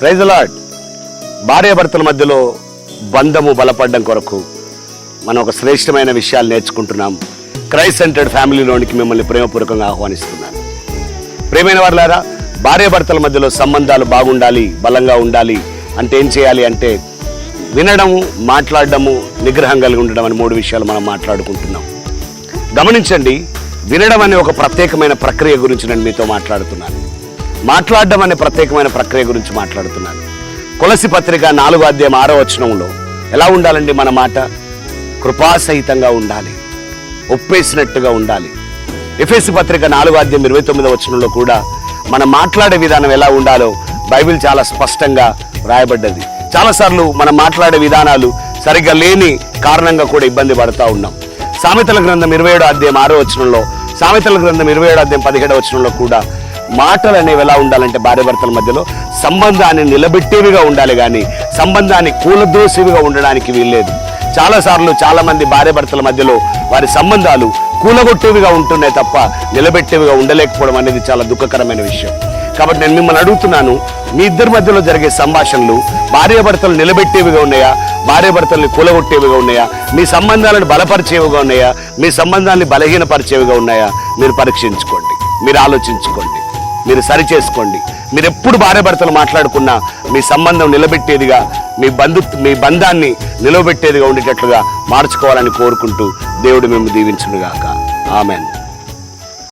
Praise lord భార్యాభర్తల మధ్యలో బంధము బలపడడం కొరకు మనం ఒక శ్రేష్టమైన విషయాలు నేర్చుకుంటున్నాం. క్రైస్ట్ సెంటర్డ్ ఫ్యామిలీలోనికి మిమ్మల్ని ప్రేమపూర్వకంగా ఆహ్వానిస్తున్నాను. ప్రేమైన వారులారా భార్యాభర్తల మధ్యలో సంబంధాలు బాగుండాలి బలంగా ఉండాలి అంటే ఏం చేయాలి అంటే వినడము మాట్లాడడము నిగ్రహం కలిగి ఉండడం అని మూడు విషయాలు మనం మాట్లాడుకుంటున్నాం. గమనించండి వినడం అనే ఒక ప్రత్యేకమైన ప్రక్రియ గురించి నేను మీతో మాట్లాడుతున్నాను. మాట్లాడడం అనే ప్రత్యేకమైన ప్రక్రియ గురించి మాట్లాడుతున్నాను తులసి పత్రిక నాలుగో అధ్యాయం ఆరో వచనంలో ఎలా ఉండాలండి మన మాట? కృపాసహితంగా ఉండాలి. ఒప్పేసినట్టుగా ఉండాలి. ఎఫ్ఎస్సి పత్రిక నాలుగో అధ్యాయం ఇరవై తొమ్మిదో వచనంలో కూడా మనం మాట్లాడే విధానం ఎలా ఉండాలో బైబిల్ చాలా స్పష్టంగా రాయబడ్డది. చాలాసార్లు మనం మాట్లాడే విధానాలు సరిగ్గా లేని కారణంగా కూడా ఇబ్బంది పడుతూ ఉన్నాం. సామెతల గ్రంథం ఇరవై ఏడో అధ్యాయం ఆరో వచనంలో సామెతల గ్రంథం ఇరవై ఏడో అధ్యాయం పదిహేడో వచనంలో కూడా మాటలు అనేవి ఎలా ఉండాలంటే భార్యాభర్తల మధ్యలో సంబంధాన్ని నిలబెట్టేవిగా ఉండాలి కానీ సంబంధాన్ని కూలదోసేవిగా ఉండడానికి వీల్లేదు. చాలాసార్లు చాలామంది భార్యాభర్తల మధ్యలో వారి సంబంధాలు కూలగొట్టేవిగా ఉంటున్నాయి తప్ప నిలబెట్టేవిగా ఉండలేకపోవడం అనేది చాలా దుఃఖకరమైన విషయం. కాబట్టి నేను మిమ్మల్ని అడుగుతున్నాను మీ ఇద్దరి మధ్యలో జరిగే సంభాషణలు భార్యాభర్తలు నిలబెట్టేవిగా ఉన్నాయా? భార్యాభర్తల్ని కూలగొట్టేవిగా ఉన్నాయా? మీ సంబంధాలను బలపరిచేవిగా ఉన్నాయా? మీ సంబంధాన్ని బలహీనపరిచేవిగా ఉన్నాయా? మీరు పరీక్షించుకోండి. మీరు ఆలోచించుకోండి. మీరు సరి చేసుకోండి. మీరు ఎప్పుడు భార్యాభర్తలు మాట్లాడుకున్నా మీ సంబంధం నిలబెట్టేదిగా మీ బంధు మీ బంధాన్ని నిలబెట్టేదిగా ఉండేటట్లుగా మార్చుకోవాలని కోరుకుంటూ దేవుడు మేము దీవించునుగాక. ఆమెన్.